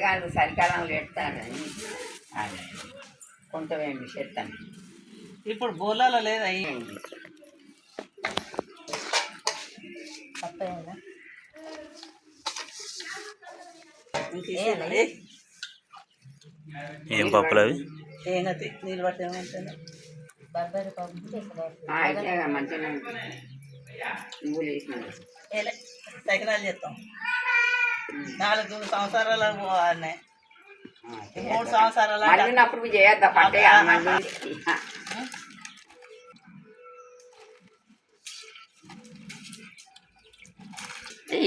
కాదు చలికాలంలో ఎడతానని కొంత వేయండి చెత్తాను ఇప్పుడు బోలాలో లేదు అయ్యి ఏం? పప్పులు అవి? నీళ్ళు పట్టి ఏమంటాను మంచిగా సైకినాలు చేస్తాం. నాలుగు సంవత్సరాలు పోవాలి మూడు సంవత్సరాలు అంటే మళ్ళీ అప్పుడు చేయొద్దా పట్టే మళ్ళీ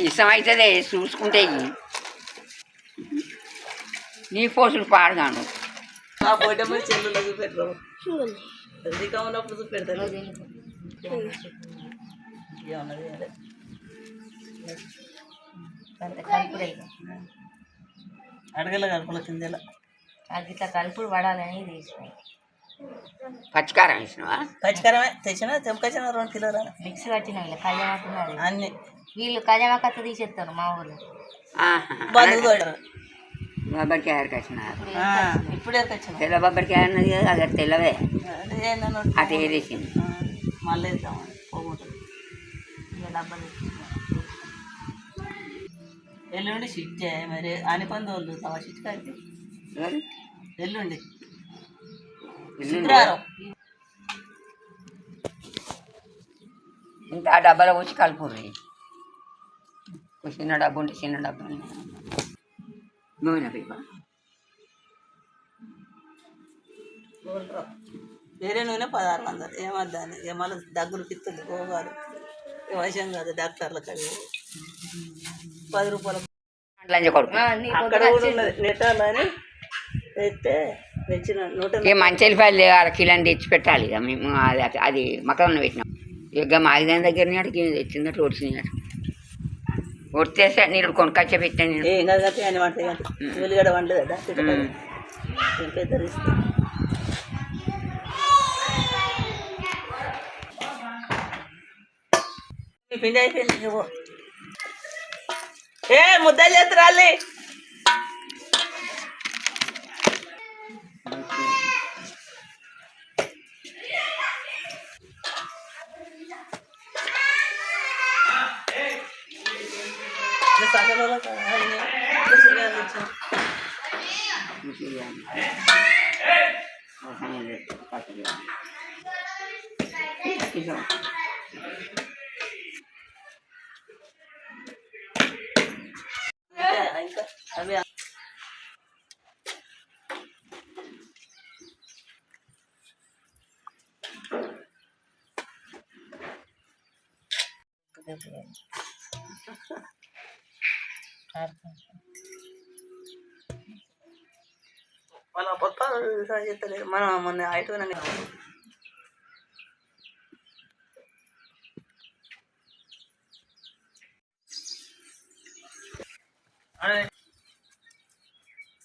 ఇష్టం అవుతుంది చూసుకుంటే ఇయ్యి. నీ పోసులు పాడుగాను ఆ బొడ్డ మీద చెల్లులో చూపెట్టరు రికా ఉన్నప్పుడు చూపెడతారు ఏమన్నది ఏలే. అడగల కడుపుల కిందెలా అది ఇట్లా కలుపులు పడాలని తీసినాయి పచ్చికారం వేసినావా? పచ్చికారమే తెచ్చిన తెంపకొచ్చిన రెండు కిలోలు. మిక్స్ కట్టినాయి ఇలా కళ్యాణకున్నది అన్ని. వీళ్ళు కళ్యాణకత్త తీసేస్తారు మా ఊళ్ళు బొబ్బరికాయ వచ్చినారు ఇప్పుడే తెచ్చిన తెల్ల బొబ్బరికాయ అన్నది కదా అది తెల్లవే. అటు ఏరేసింది మళ్ళీ పోగొట్టు ఇక డబ్బలు ఎల్లుండి షిఫ్ట్ చేయ మరి అని పని తోలుతావా షిఫ్ట్ ఎవరు? ఎల్లుండి. శుక్రవారం. ఇంత ఆ డబ్బాలో వచ్చి కలుపుర్రి. చిన్న డబ్బు ఉంటే చిన్న డబ్బు నూనె వేరే నూనె పదహారు వందలు. ఏమద్దాని మళ్ళీ దగ్గులు పిత్తులు ఇక వశం కాదు డాక్టర్లకు అవి. పది రూపాయలు లంజ కొడుకు. అక్కడ కూడా ఉన్నది. నెట్టాలు అని తెస్తే తెచ్చిన నూట ఇక మంచి వెళ్ళిపోయి అర కిలోని తెచ్చి పెట్టాలి ఇక మేము. అది అది మకరంలో పెట్టినాం. ఇక మాగిదాని దగ్గర అడిగి తెచ్చిందట ఒడిచినాడు ఒడితేస్తే నీళ్ళు కొనుక్కొచ్చే పెట్టాను నేను. ఏం కాదు కాబట్టి అని వంట వండలేదా. ఇంకా ఈ పిండి అయిపోయింది. ఏ ముద్దలు చేతురాలి సగలలో కావాలి ఇదిగో. ఇంకా అవి వాళ్ళ పప్ప చేస్తలేదు మనం మొన్న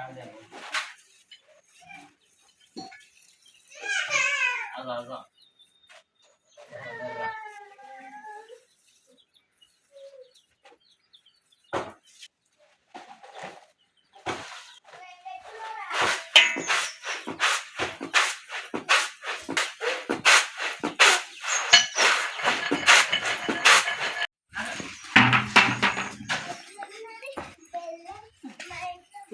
儿子，儿子。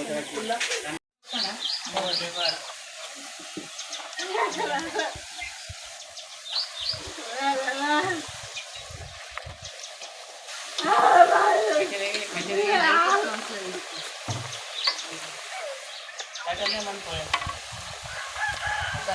శంకుల ఉం? అద్దు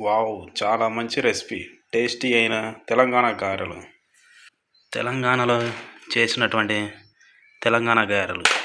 Wow చాలా మంచి రెసిపీ. టేస్టీ అయిన తెలంగాణ గారెలు. తెలంగాణలో చేసినటువంటి తెలంగాణ గారెలు.